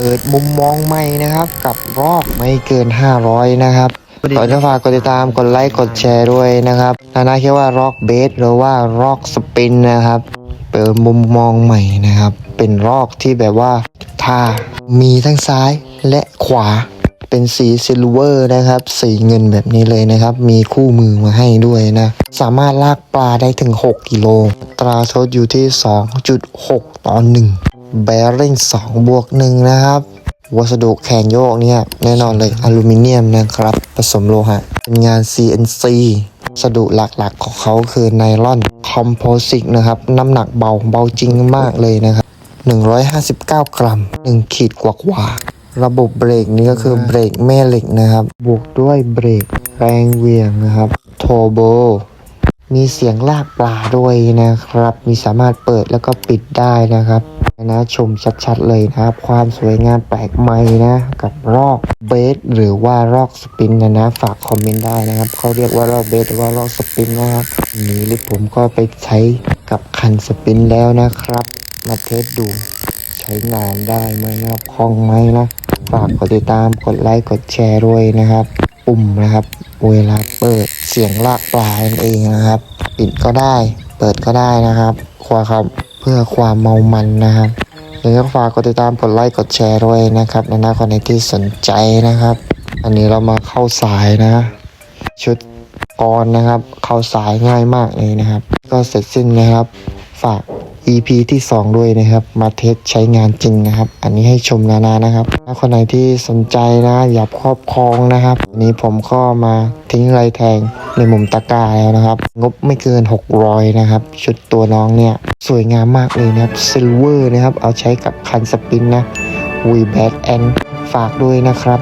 เปิดมุมมองใหม่นะครับ กับรอบไม่เกิน 500 นะครับก่อนจะฝากกดติดตามกดไลค์กดแชร์ด้วยนะครับนานาคิดว่าร็อกเบสหรือว่าร็อกสปินนะครับ เปิดมุมมองใหม่นะครับ เป็นรอกที่แบบว่าท่ามีทั้งซ้ายและขวาเป็นสีซิลเวอร์นะครับ สีเงินแบบนี้เลยนะครับ มีคู่มือมาให้ด้วยนะ สามารถลากปลาได้ถึง 6 กิโล ตราโทษอยู่ที่ 2.6 ต่อ1 แบริ่ง2บวก1นะครับ วัสดุแขนโยกเนี่ยแน่นอนเลยอลูมิเนียมนะครับ ผสมโลหะ เป็นงาน CNC วัสดุหลักๆของเขาคือไนลอนคอมโพสิตนะครับ น้ำหนักเบาเบาจริงมากเลยนะครับ 159 กรัม 1 ขีดกว่ากว่าระบบเบรกนี้ก็คือเบรกแม่เหล็กนะครับ บวกด้วยเบรกแรงเหวียงนะครับโทโบมีเสียงลากปลาด้วยนะครับ มีสามารถเปิดแล้วก็ปิดได้นะครับ นะชมชัดๆเลยนะครับ ความสวยงามแปลกใหม่นะ กับรอกเบสหรือว่ารอกสปินนะนะฝากคอมเมนต์ได้นะครับเขาเรียกว่ารอกเบสหรือว่ารอกสปินนะครับนนี้ลิปผมก็ไปใช้กับคันสปินแล้วนะครับ มาเทสดู ใช้งานได้ไหมนะครับคล่องไหมนะ ฝากกดติดตามกดไลค์กดแชร์ด้วยนะครับ ปุ่มนะครับ เวลาเปิดเสียงลากปลานั่นเองนะครับ ปิดก็ได้ เปิดก็ได้นะครับควาครับเพื่อความเมามันนะครับยังไงก็ฝากกดติดตามกดไลค์กดแชร์ด้วยนะครับในหน้าคนไหนที่สนใจนะครับ อันนี้เรามาเข้าสายนะ ชุดกรนะครับ เข้าสายง่ายมากเลยนะครับ ก็เสร็จสิ้นนะครับ ฝาก EP ที่ 2 ด้วยนะครับ มาเทสใช้งานจริงนะครับ อันนี้ให้ชมนานานะครับ ถ้าคนไหนที่สนใจนะอยากครอบครองนะครับวันนี้ผมก็มาทิ้งไรแทงในมุมตะกร้าแล้วนะครับ งบไม่เกิน 600 นะครับ ชุดตัวน้องเนี่ย สวยงามมากเลยนะครับซิลเวอร์นะครับ เอาใช้กับคันสปินนะวีแบ็กแอนฝากด้วยนะครับ